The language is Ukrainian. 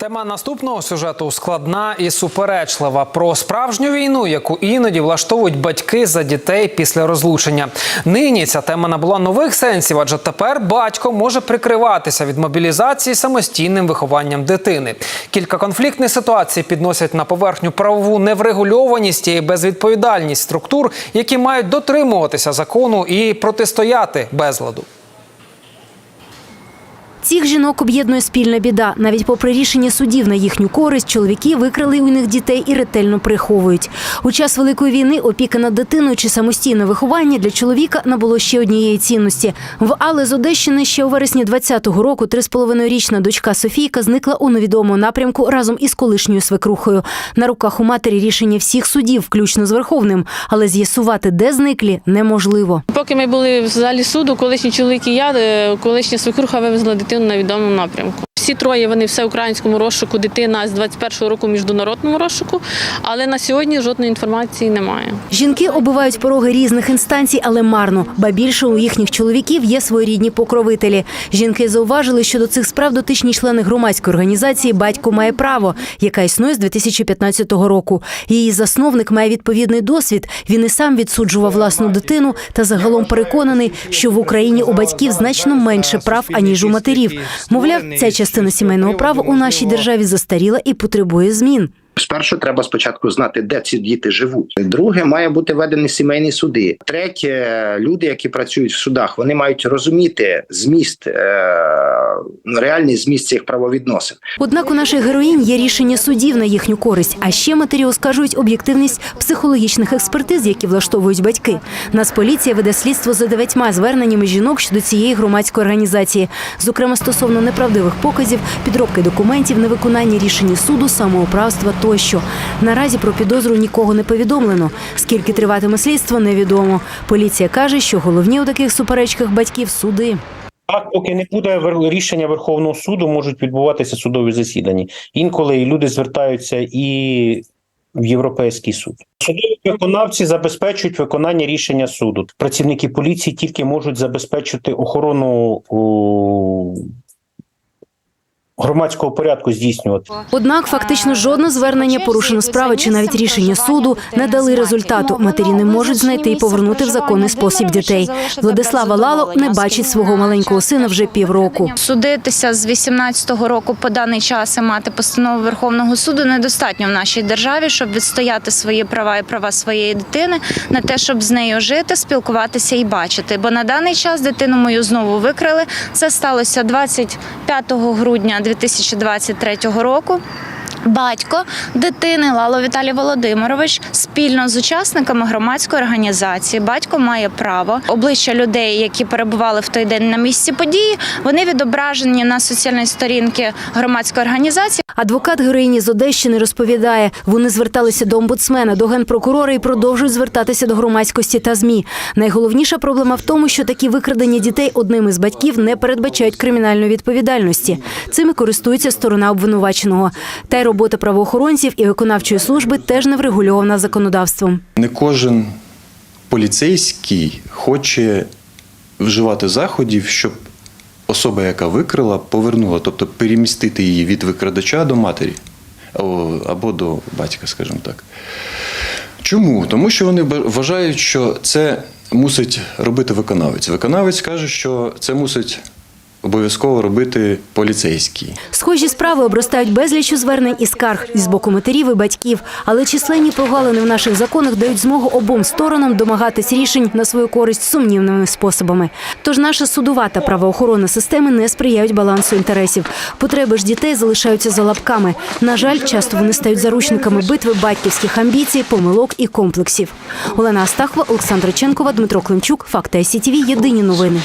Тема наступного сюжету складна і суперечлива про справжню війну, яку іноді влаштовують батьки за дітей після розлучення. Нині ця тема набула нових сенсів, адже тепер батько може прикриватися від мобілізації самостійним вихованням дитини. Кілька конфліктних ситуацій підносять на поверхню правову неврегульованість і безвідповідальність структур, які мають дотримуватися закону і протистояти безладу. Цих жінок об'єднує спільна біда. Навіть попри рішення судів на їхню користь, чоловіки викрали у них дітей і ретельно приховують. У час великої війни опіка над дитиною чи самостійне виховання для чоловіка набуло ще однієї цінності. В Але з Одещини ще у вересні 20-го року три з половиною річна дочка Софійка зникла у невідомому напрямку разом із колишньою свекрухою. На руках у матері рішення всіх судів, включно з Верховним, але з'ясувати, де зниклі, неможливо. Поки ми були в залі суду, колишній чоловік і я, е, колишня свекруха вивезла дитину на відомому напрямку. Всі троє вони все українському розшуку, дитина з 21-го року міжнародному розшуку, але на сьогодні жодної інформації немає. Жінки оббивають пороги різних інстанцій, але марно. Ба більше у їхніх чоловіків є своєрідні покровителі. Жінки зауважили, що до цих справ дотичні члени громадської організації Батько має право, яка існує з 2015 року. Її засновник має відповідний досвід. Він і сам відсуджував власну дитину та загалом переконаний, що в Україні у батьків значно менше прав аніж у матерів. Мовляв, ця частина сімейного права у нашій державі застаріла і потребує змін. Спершу треба спочатку знати, де ці діти живуть. Друге, має бути введені сімейні суди. Третє, люди, які працюють в судах, вони мають розуміти зміст, е, реальний зміст цих правовідносин. Однак у наших героїнь є рішення судів на їхню користь. А ще матері оскаржують об'єктивність психологічних експертиз, які влаштовують батьки. Нацполіція веде слідство за дев'ятьма зверненнями жінок щодо цієї громадської організації, зокрема стосовно неправдивих показів, підробки документів, невиконання рішення суду, самоуправства тощо. Наразі про підозру нікого не повідомлено. Скільки триватиме слідство, невідомо. Поліція каже, що головні у таких суперечках батьків суди. Так, поки не буде рішення Верховного суду, можуть відбуватися судові засідання. Інколи люди звертаються і в Європейський суд. Судові виконавці забезпечують виконання рішення суду. Працівники поліції тільки можуть забезпечити охорону громадського порядку здійснювати. Однак фактично жодне звернення, порушено справи чи навіть рішення суду не дали результату. Матері не можуть знайти і повернути в законний спосіб дітей. Владислава Лало не бачить свого маленького сина вже півроку. Судитися з 18-го року по даний час і мати постанову Верховного суду недостатньо в нашій державі, щоб відстояти свої права і права своєї дитини на те, щоб з нею жити, спілкуватися і бачити. Бо на даний час дитину мою знову викрили. Це сталося 25 грудня 2023 року. Батько дитини Лало Віталій Володимирович спільно з учасниками громадської організації. Батько має право обличчя людей, які перебували в той день на місці події. Вони відображені на соціальній сторінці громадської організації. Адвокат героїні з Одещини розповідає, вони зверталися до омбудсмена, до генпрокурора і продовжують звертатися до громадськості та змі. Найголовніша проблема в тому, що такі викрадення дітей одним із батьків не передбачають кримінальної відповідальності. Цими користується сторона обвинуваченого. Та робота правоохоронців і виконавчої служби теж не врегульована законодавством. Не кожен поліцейський хоче вживати заходів, щоб особа, яка викрила, повернула, тобто перемістити її від викрадача до матері або до батька, скажімо так. Чому? Тому що вони вважають, що це мусить робити виконавець. Виконавець каже, що це мусить обов'язково робити поліцейський. Схожі справи обростають безлічу звернень і скарг з боку матерів і батьків, але численні прогалини в наших законах дають змогу обом сторонам домагатись рішень на свою користь сумнівними способами. Тож наша судова та правоохоронна системи не сприяють балансу інтересів. Потреби ж дітей залишаються за лапками. На жаль, часто вони стають заручниками битви батьківських амбіцій, помилок і комплексів. Олена Астахова, Олександра Ченкова, Дмитро Климчук. Факти СІТВ. Єдині новини.